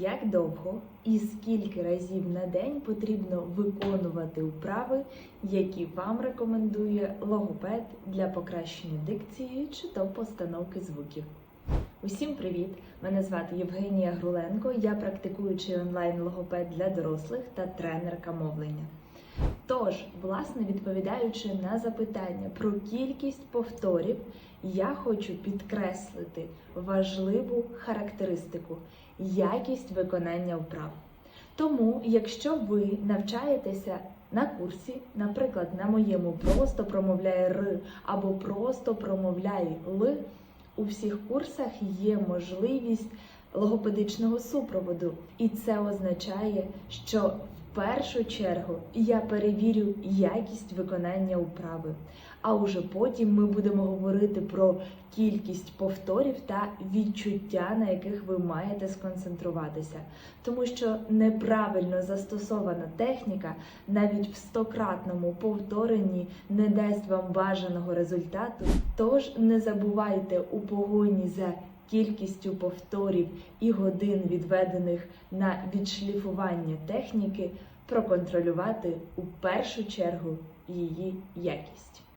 як довго і скільки разів на день потрібно виконувати вправи, які вам рекомендує логопед для покращення дикції чи то постановки звуків. Усім привіт! Мене звати Євгенія Груленко. Я практикуючий онлайн-логопед для дорослих та тренерка мовлення. Тож, власне, відповідаючи на запитання про кількість повторів, я хочу підкреслити важливу характеристику якість виконання вправ. Тому, якщо ви навчаєтеся на курсі, наприклад, на моєму просто промовляє Р або просто промовляє Л, у всіх курсах є можливість логопедичного супроводу, і це означає, що першу чергу я перевірю якість виконання вправи. А уже потім ми будемо говорити про кількість повторів та відчуття, на яких ви маєте сконцентруватися. Тому що неправильно застосована техніка навіть в стократному повторенні не дасть вам бажаного результату. Тож не забувайте у погоні за кількістю повторів і годин, відведених на відшліфування техніки, проконтролювати у першу чергу її якість.